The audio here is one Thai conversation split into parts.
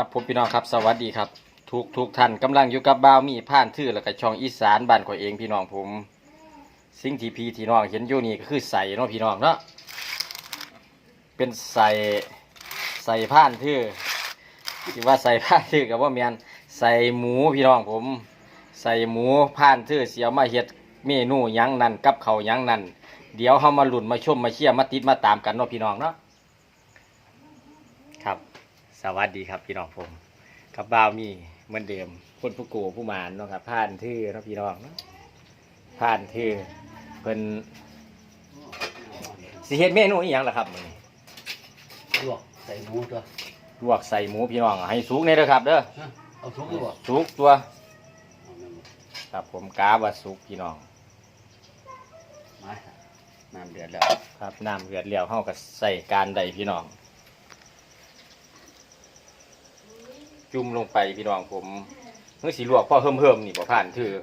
ครับผมพี่น้องครับสวัสดีครับ ทุกทุกท่านกำลังอยู่กับบ่าวมีผ่านทื่อแล้วก็ช่องอีสานบ้านข่อยเองพี่น้องผม สิ่งที่พี่ที่น้องเห็นอยู่นี่ก็คือใส่เนาะพี่น้องเนาะเป็นใส่ใส่ผ่านทื่อที่ว่าใส่ผ่านทื่อกับว่าแมนใส่หมูพี่น้องผม ใส่หมูผ่านทื่อเสียวมาเฮ็ดเมนูยั้งนั่นกับเขายั้งนั่นเดี๋ยวเฮามาหลุนมาชมมาเชียร์มาติดมาตามกันเนาะพี่น้องเนาะครับ สวัสดีครับพี่น้องผมกับบ่าวมีเหมือนเดิมคนผู้โกผู้หมานเนาะครับผ่านทื่อเนาะพี่น้องเนาะผ่านทื่อเพิ่นสิเฮ็ดเมนูอีหยังล่ะครับมื้อนี้ลวกใส่หมูตัวลวกใส่หมูพี่น้องให้สุกนี่เด้อครับเด้อฮะเอาทุกตัวสุกตัวเอาแม่นบ่ครับผมกาว่าสุกพี่น้องมาน้ำเดือดแล้วครับน้ำเดือดแล้วเฮาก็ใส่การใดพี่น้อง จุ่มลงไปพี่น้องผมเมื่อสีลวกพ่อเฮิมเฮิมๆนี่บ่ผ่านถือ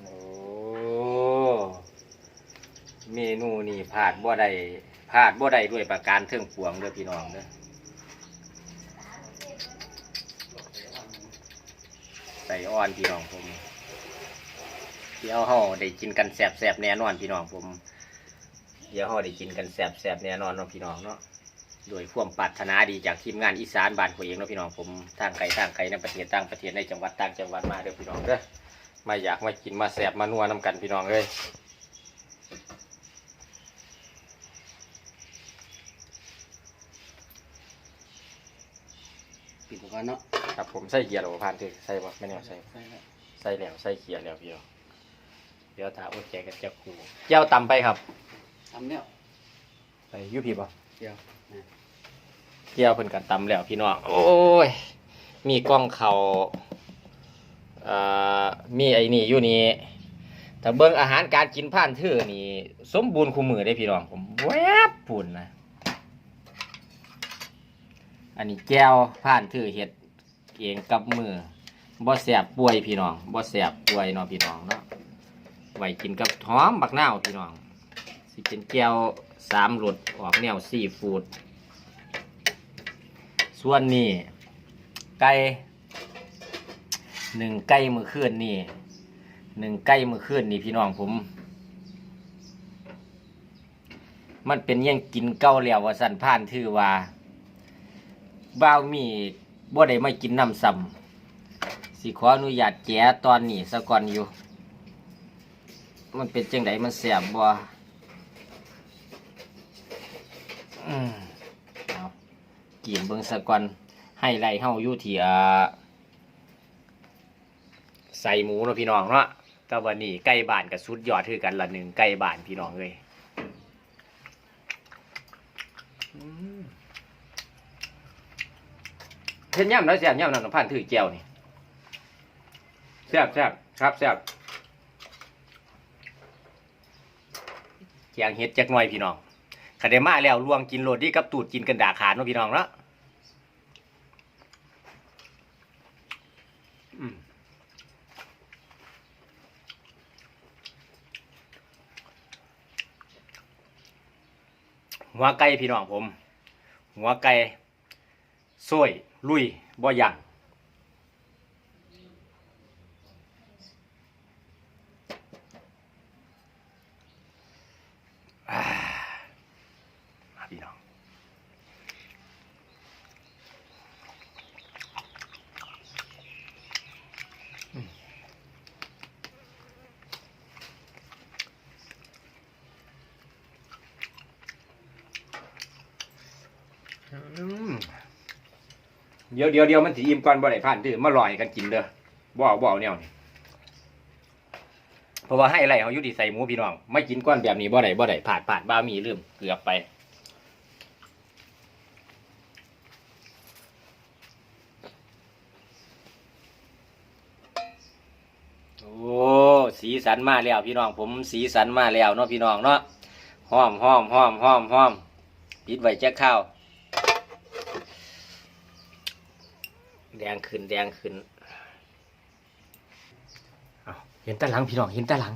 โอ้เมนูนี่พลาดบ่ได้พลาดบ่ได้ด้วยประการเทิงปวงเด้อพี่น้องเด้อใส่อ่อนพี่น้องผมเดี๋ยวเฮาได้กินกันแซ่บๆแน่นอนพี่น้องผม เดี๋ยวเฮาได้กินกันแซ่บๆแน่นอนเนาะพี่น้องเนาะ โดยความปรารถนาดีจากทีมงานอีสานบ้านข่อยเองเนาะพี่น้องผมทางไกลทางไกลในประเทศต่างประเทศในจังหวัดต่างจังหวัดมาเด้อพี่น้องเด้อมาอยากมากินมาแซ่บมานัวน้กันพี่น้องเอ้ยปิดก่อนเนาะครับผมใส่เกียร์หรือผ่านถือใส่บ่ไม่แน่ใส่ใส่แล้วใส่แล้วใส่เกียร์แล้วพี่น้องเดี๋ยวถามว่าแจกันจะขู่เจ้าตำไปครับทำแล้วไปอยุพีบ่ จียวเกี่ยวเพิ่นกันตำแล้วพี่น้อง โอ้ย มีกล้องเขาเอ่อมีไอ้นี่อยู่นี่ถ้าเบิ่งอาหารการกินผ่านเธอนี่ สมบูรณ์คู่มือได้พี่น้องผมแวบปุ่นนะ อันนี้แก้วผ่านเธอเฮ็ดเองกับมือบ่แสบป่วยพี่น้องบ่แสบป่วยเนาะพี่น้องเนาะไว้กินกับหอมบักนาวพี่น้อง สิเป็นแก้ว สามรสออกแนวซีฟู้ดส่วนนี้ไก่หนึ่งไก่มือคืนนี่หนึ่งไก่มือคืนนี่พี่น้องผม มันเป็นยังกินเก้าแล้วว่าสันผ่านถือว่าบ้าวมีบ่ได้ไมากินน้ำซ้ำสิขออนุญาตแกะตอนนี้สะก่อนอยู่ มันเป็นจังไดมันแสบบ่ อืมเอากินเบิงสะก่อนให้ไล่เฮาอยู่ที่อ่าใส่หมูเนาะพี่น้องเนาะแต่วันนี้ใกล้บ้านกับสุดยอดคือกันละหนึ่งใกล้บ้านพี่น้องเลยเห็นย่ำแล้วแซ่บย่ำนั่นนะผ่านถือแก้วนี่แซ่บแซ่บครับแซ่บแกงเห็ดจักหน่อยพี่น้อง ขันได้มาแล้วลวงกินโรดดี้กับตูดกินกันดาขาดเนาะพี่น้องเนาะหัวไก่พี่น้องผม หัวไก่สวยลุยบ่หยังอ่า มาพี่น้องอืมอืม เดี๋ยวเดี๋ยวเดี๋ยวมันสิอิ่มก่อนบ่ได้ผ่านถือมาลอยกันกินเด้อบ่เอาบ่เอาแนวนี่ยเพราะว่าให้อะไรเขาอยู่ที่ใส่หมูพี่น้องไม่กินก้อนแบบนี้บ่ได้บ่ได้ผ่านผ่านบ้ามีลืมเกือบไปโอ้สีสันมาแล้วพี่น้อง ผมสีสันมาแล้วเนาะพี่น้องเนาะห้อมห้อมห้อมห้อมห้อมปิดไว้แจ็คข้าว แดงขึ้นแดงขึ้นเอาเห็นตะหลังพี่น้องเห็นตะหลัง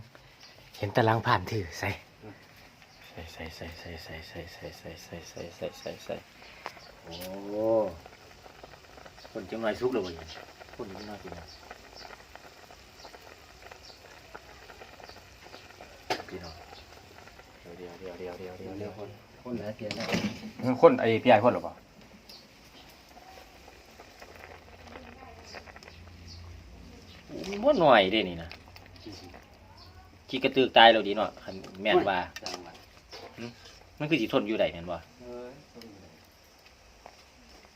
เห็นตะหลังผ่านถือใส่ใส่ใส่ส่ใส่ใส่ใส่ใส่ใส่ใส่ใส่ใส่ใส่ใส่ใส่โอ้คนจังไรซุกเลยบ่เนี่ยคนจังไรกินนะพี่น้องเดี๋ยวเดี๋ยวเดี๋ยวเดี๋ยวเดี๋ยวเดี๋ยวคนคนหลายเปลี่ยนแล้วคนไอ้พี่ไอ้คนหรือเปล่า บ่หน่อยเด้นี่นะขี้กระตือกตายเราดีเนาะคันแม่นว่าจังหวัดมันคือสิทนอยู่ได้แม่นบ่เอ้ยคนอยู่ไหน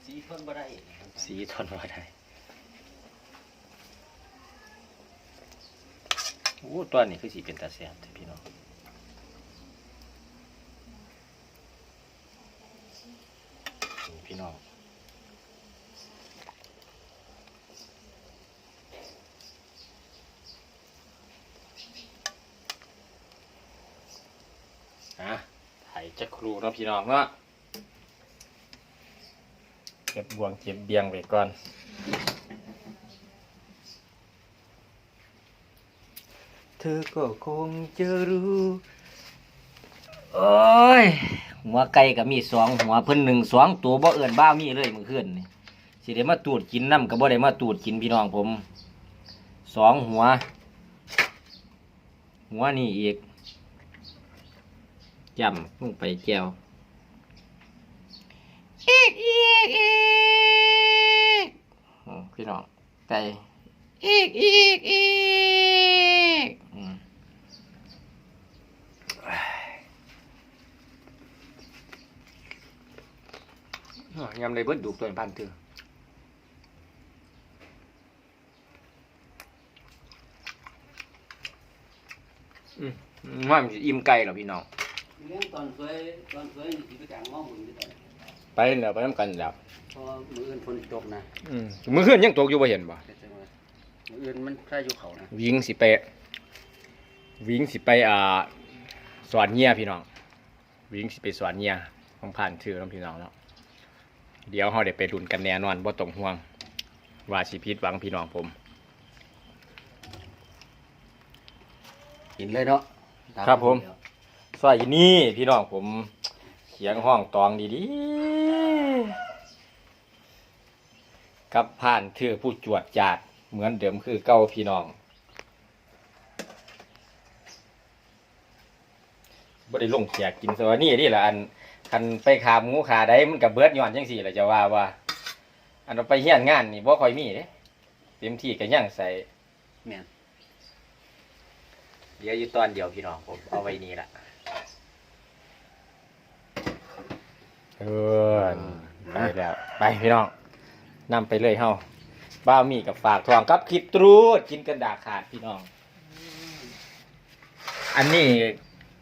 สีทนบ่ได้สีทนบ่ได้โอ้ตัวนี้คือสิเป็นตาแซ่บเด้อพี่น้องนี่พี่น้องอะไถ จะครูเนาะพี่น้องเนาะเก็บบวงเก็บเบียงไว้ก่อนเธอก็คงจะรู้ โอ้ย หัวไก่ก็มีสองหัวเพิ่นหนึ่งสองตัวบ่เอิ้นบ้ามีเลยมื้อคืนนี่สิได้มาตูดกินน้ำก็บ่ได้มาตูดกินพี่น้องผมสองหัว หัวนี่อีก จำลงไปแก้วอีกอีกอีกโอ้พี่น้องไก่อีกอีกอีกอืมอ้อยำเลยเบิดดูกตัวพันเถื่ออืมว่ามันสิอิ่มไก่เหรอพี่น้อง เลี้ยงตอนสวยตอนสวยนี่สิไปกลางหม้อหุ่นที่ตอนไปแล้วไปน้ำกันแล้วพอมืออื่นฝนตกนะอืมมือคืนยังตกอยู่บ่เห็นบ่แต่จังหวะมืออื่นมันใช่อยู่เขานะวิ่งสิไปวิ่งสิไปอ่าสอนเงียพี่น้อง วิ่งสิไปสอนเงียของผ่านชื่อน้องพี่น้องเนาะเดี๋ยวเราได้ไปลุ้นกันแน่นอนบ่ต้องห่วง ว่าสิผิดหวังพี่น้องผมกินเลยเนาะ ครับผม สวยนี่พี่น้องผมเขียงห้องตองดีๆกับผ่านชื่อผู้จวดจาดเหมือนเดิมคือเก้าพี่น้องบ่ได้ลงเขียกินสวัสนี่นี่แหละอันคันไปขาหมูขาได้มันกับเบิดย้อนจังสี่แหละจะว่าว่า อันเราไปเฮียนงานนี่บ่ค่อยมีเด้เต็มที่ก็ย่างใส่แม่นเดี๋ยวอยู่ตอนเดียวพี่น้องผมเอาไว้นี่ละ เออไปแล้วไปพี่น้องนำไปเลยเฮาบ้าวมีกับฝากทองกับคลิปตรูดกินกันดาขาดพี่น้อง อันนี้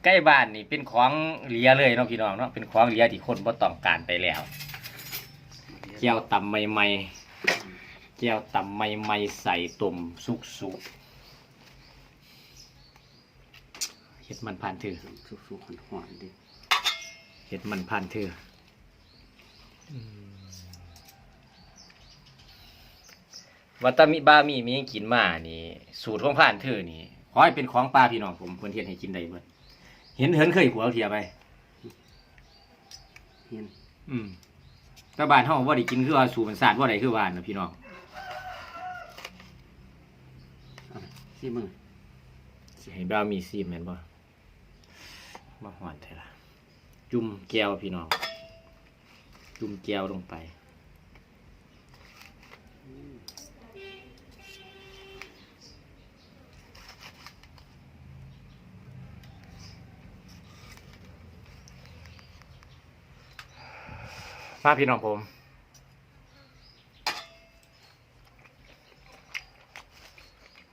ใกล้บ้านนี่เป็นของเหลียเลยเนาะพี่น้องเนาะเป็นของเหลียที่คนบ่ต้องการไปแล้วเจียวตำใหม่ๆเจียวตำใหม่ๆใส่ตุ่มสุกๆเห็ดมันผ่านถือสุกๆหอนๆดิเห็ดมันผ่านถืออ วัตตามิบามีมีให้กินมานี่ สูตรของผ่านถือนี่ขอให้เป็นของปลาพี่น้องผมเพื่อนเทียนให้กินได้เบิดเห็นเหินเคยผัวเอาเทียไป เห็นอืมแต่บ้านเฮาบ่ได้กินคือว่าสูตรมันสาดบ่ได้คือว่านะพี่น้องเอาสิมึงสิให้บ้ามีซีมแม่นบ่บ่หวานแท้ล่ะจุ่มแก้วพี่น้อง จุ่มแก้วลงไป มาพี่น้องผม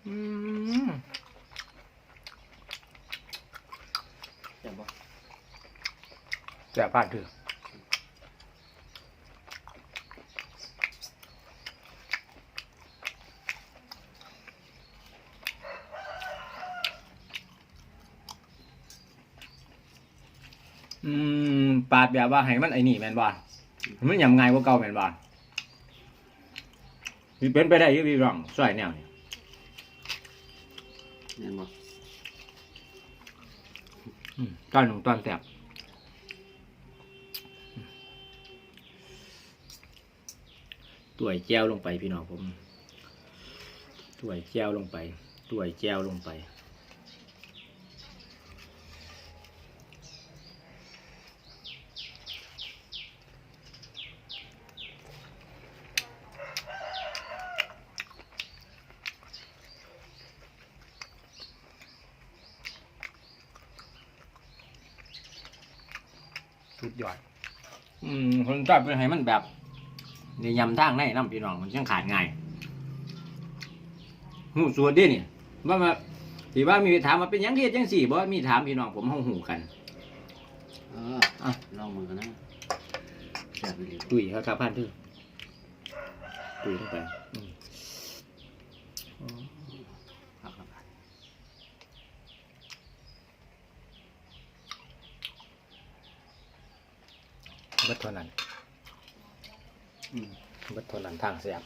อืมเจ็บบ่แจ่บ้านถือ ปาดแบบว่าให้มันไอ้นี่แมนบ่มันยำง่าว่าเก่าแมนบ่มีเป็นไปได้ยี่พี่ร่องสวยแนวนี่ยม่นบ่อืมตอนหนุ่มตอนแสบตัวยแก้วลงไปพี่น้องผมตัวยแก้วลงไปตัวยแก้วลงไป ชอบเป็นให้มันแบบในยำทางในน้ำพี่น้องมันช่างขาดง่ายหูส่วนเดิเนี่ยว่ามาที่ว่ามีถามมาเป็นหยังเฮ็ดจังสี่บ่มีถามพี่น้องผมห้องหูกันเอออะลองมือกันนะแซ่บไปเลยตุยครับครับพันทื่อตุยลงไปอืมครับครับเบิดเท่านั้นอืมเบิดเท่านั้นทางเสียบ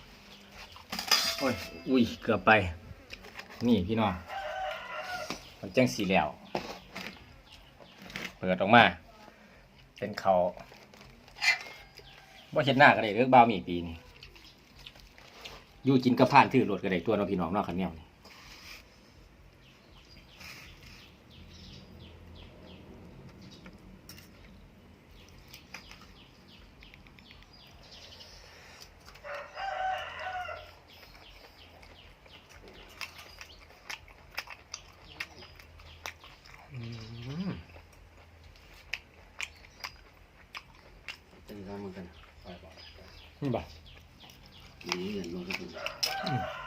โอ้ย อุ้ย เกือบไป นี่พี่น้อง มันจังสีแล้ว เปิดออกมา เป็นเขาว่าเห็นหน้าก็ได้เลือกบ่าวมีปีนี่อยู่กินกับผ่านถือรถก็ได้ตัวน้องพี่น้องเนอกขันแนวนี่อืม เป็นลองมือกันไปบอกนี่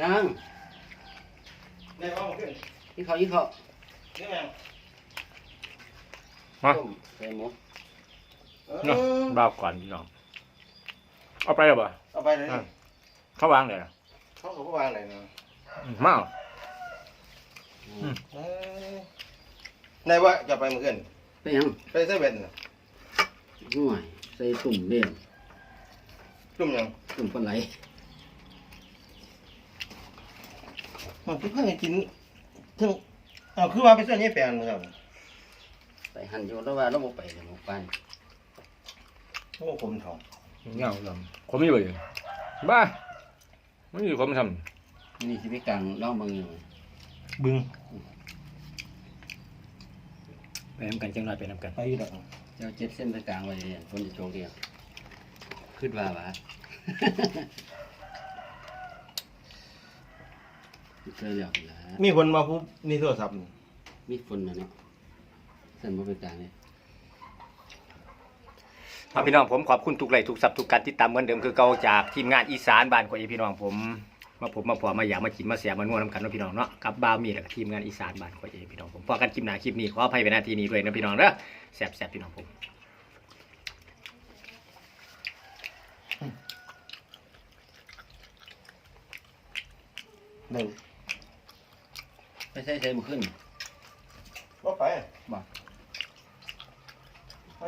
ยังได้บ้างขึ้นยี่เขายี่เขานี่แม่งมาต้มใส่หมูเออเนาะบ่าวก่อนพี่น้องเอาไปหรือเปล่าเอาไปเลยอะเขาวางเลยเหรอเขาก็บ่วางเลยนะอืมมาเอา อืม เออในว่าจะไปมือขึ้นไปยังไปเซเว่นน่ะห่วยใส่ตุ่มเลี้ยงจุ่มยังตุ่มปลาไหล มันคือเพิ่งกินถึงเอาคือว่าไปเสื้อนี่แปลนครับไปหั่นอยู่แล้วว่าเราบ่ไปเลยหมูปานโอ้ผมทองเงาลำผมไม่อยู่เลยบ้าไม่อยู่ผมทนี่สิไปกลางล่องเบางอยู่บึงำไปน้ำกันจังไรไปน้ำกันไปอยู่ดอกเจ้าเจ็ดเส้นไปกลางไว้เรียนคนจะโจกเดียวขึ้นว่าหวะ เคยแล้วนะมีคนมาพูดนี่โทรศัพท์นี่มีฝนนะเนาะเส้นบ่ไปกลางเลยเอาพี่น้องผมขอบคุณทุกไลค์ทุกสับทุกการติดตามเหมือนเดิมคือเก่าจากทีมงานอีสานบ้านกว่าเอพี่น้องผมมาผมมาพอมาอยากมากินมาเสียมานวดน้ำกันเนาะพี่น้องเนาะกับบาวมีแล้วก็ทีมงานอีสานบ้านกว่าเอพี่น้องผมพอกันคลิปหน้าคลิปนี้ขออภัยไปนาทีนี้ด้วยนะพี่น้องเด้อแสบๆพี่น้องผมหนึ่งไป ใส่ใส่บ่ขึ้นว่าไปบ่ไป